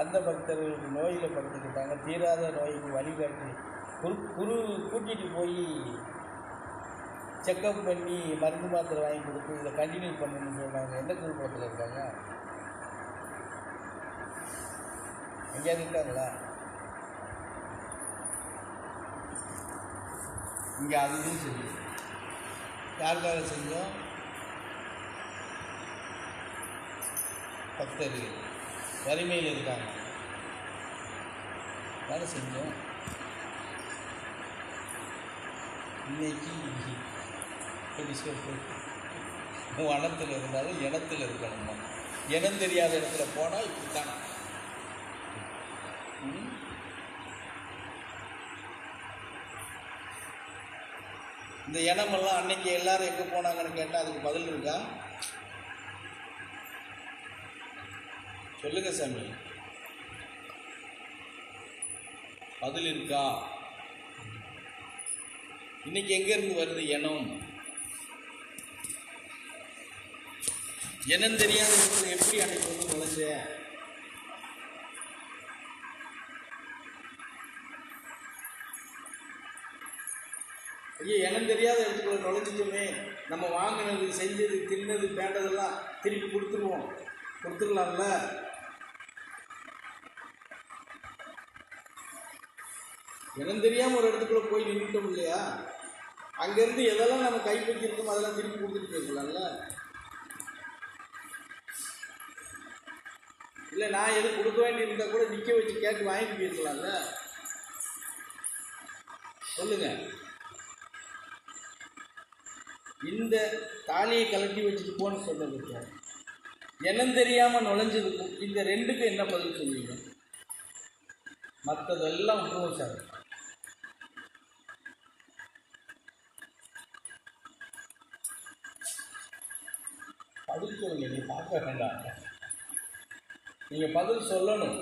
அந்த பக்தர்களுக்கு நோயில் படுத்துக்கிட்டாங்க தீராத நோய்க்கு வழிகாட்டி குரு குரு கூட்டிகிட்டு போய் செக்கப் பண்ணி மருந்து மாத்திரை வாங்கி கொடுத்து இதை கண்டினியூ பண்ணணும்னு சொன்னாங்க. எந்த குருகுலத்தில் இருக்காங்க? எங்கேயாவது இருக்காங்களா? இங்கே அதுவும் சரி. யாருக்காக செஞ்சோம்? பக்தர்கள். வறுமையில் இருக்காங்க. வேலை செஞ்சோம். இன்னைக்கு எப்படி சொல்றது வனத்தில் இருந்தாலும் இடத்துல இருக்கணுமா? இடம் தெரியாத இடத்துல போனால் இப்படி தான் இந்த இடமெல்லாம் அன்னைக்கு எல்லாரும் எங்கே போனாங்கன்னு கேட்டால் அதுக்கு பதில் இருக்கா? சொல்லுங்க சாமி. பதில் இருக்கா இன்னைக்கு எங்க இருந்து வருது இனம் எனம் தெரியாத எப்படி அன்னைக்கு வந்து நுழைஞ்ச ஐயோ இனம் தெரியாத இடத்துக்குள்ள நுழைஞ்சிட்டோமே நம்ம வாங்கினது செஞ்சது தின்னது பேண்டதெல்லாம் திருப்பி கொடுத்துருவோம். கொடுத்துடலாம்ல? இனம் தெரியாமல் ஒரு இடத்துக்குள்ளே போய் நின்றுட்டோம் இல்லையா? அங்கேருந்து எதெல்லாம் நம்ம கைப்பற்றிருக்கோம் அதெல்லாம் திருப்பி கொடுத்துட்டு போயிருக்கலாம்ல இல்லை நான் எது கொடுக்க வேண்டியிருந்தா கூட நிற்க வச்சு கேட்டு வாங்கிட்டு போயிருக்கலாம்ல சொல்லுங்க. இந்த தாலியை கலட்டி வச்சுட்டு போன்னு சொன்னதுக்கு இனம் தெரியாமல் நுழைஞ்சதுக்கும் இந்த ரெண்டுக்கும் என்ன பதில் சொல்லுவீங்க? மற்றதெல்லாம் விட்டுருவோம் சார். பதில் சொல்லுங்க நீ பார்க்க வேண்டாம். நீங்க பதில் சொல்லணும்.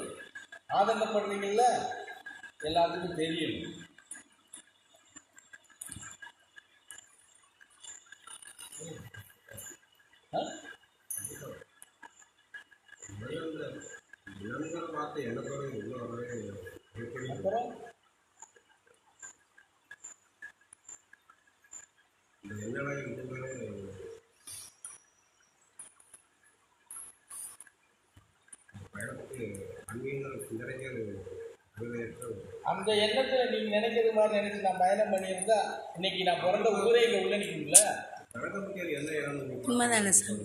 ஆதங்கப்படுறீங்கல்ல? எல்லாத்துக்கும் தெரியணும் வார்த்தை எனக்கு உள்ள வரவே எப்படி அப்புறம் இந்த என்னடா சிந்தனைகள் அந்த எண்ணத்துல நீங்க நினைக்கிறது மாதிரி நினைச்சு நான் பயணம் பண்ணியிருந்தா இன்னைக்கு நான் பிறந்த ஊரே இங்க உள்ள நிற்கும்ல? உண்மைதானே சார்.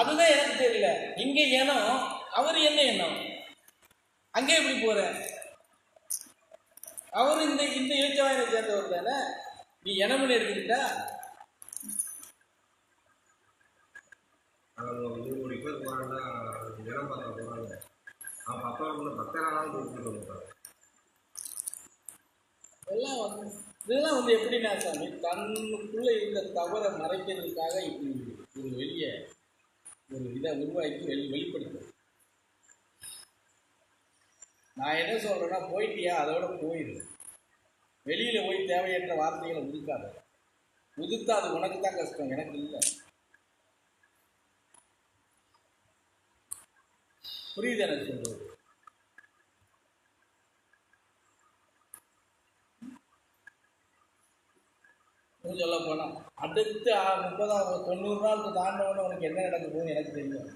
அதுதான் எனக்கு தெரியல. இங்க எண்ணம் அவர் என்ன எண்ணம்? அங்கே எப்படி போற? அவர் இந்த இந்த இளைச்சவாயனை சேர்ந்தவர் தானே? நீ இனம்னு எடுத்துக்கிட்டா அவன் பக்தரானாலும் பத்தனாலும் கொடுத்துட்டு எல்லாம் வந்து இதெல்லாம் வந்து எப்படின்னா சாமி தன்னுக்குள்ள இருந்த தவறை மறைக்கிறதுக்காக இப்படி ஒரு வெளிய ஒரு இதை உருவாக்கி வெளி வெளிப்படுத்தும் நான் என்ன சொல்றேன்னா போயிட்டியா அதோட போயிடு வெளியில போய் தேவையற்ற வார்த்தைகளை உதுக்காத. உதுத்தா அது உனக்கு தான் கஷ்டம் எனக்கு இல்லை. புரியுது எனக்கு சொல்கிறது சொல்ல போனால் அடுத்து முப்பதாவது முப்பதாம் தொண்ணூறு நாளுக்கு தாண்டவன உனக்கு என்ன நடக்க போகுதுன்னு எனக்கு தெரியும்.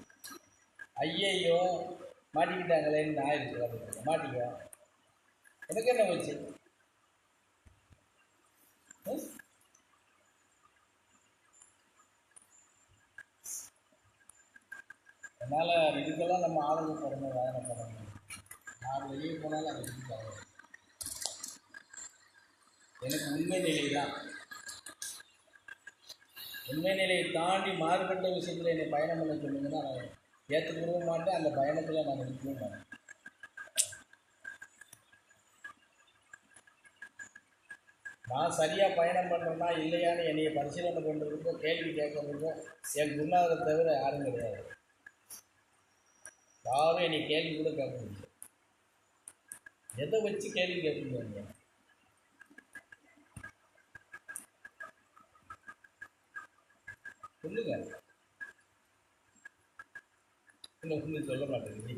ஐயையோ மாட்டிக்கிட்டாங்களேன்னு நான் இருக்கிறேன் மாட்டிக்கோ. எனக்கு என்ன வச்சு அதனால் இதுக்கெல்லாம் நம்ம ஆதரவு போடணும் வேதனை பண்ணணும் நான் வெளியே போனாலும் அது எனக்கு உண்மை நிலை தான் உண்மை நிலையை தாண்டி மாறுபட்ட விஷயத்தில் என்னை பயணம் பண்ண சொன்னீங்கன்னா நான் ஏற்றுக்கவும் மாட்டேன். அந்த பயணத்தில் நான் நிற்கவும் மாட்டேன். நான் சரியாக பயணம் பண்ணுறேன்னா இல்லையான்னு என்னைய பரிசீலனை பண்ணுறதுக்கோ கேள்வி கேட்கறதுக்கோ என் குருநாதரை தவிர யாரும் கிடையாது. யாரும் என்னை கேள்வி கூட கேட்க முடியாது எதை வச்சு கேள்வி கேட்க முடியாது சொல்லுங்க. வீட்டில் சொல்ல மாட்டேங்குது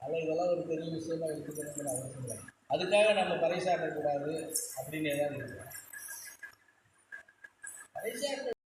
அதில் இதெல்லாம் ஒரு பெரிய விஷயமா இருக்குதுன்னு அவசியம் இல்லை. அதுக்காக நம்ம பறைசாட்டக்கூடாது அப்படின்னு ஏதாவது இருக்கு?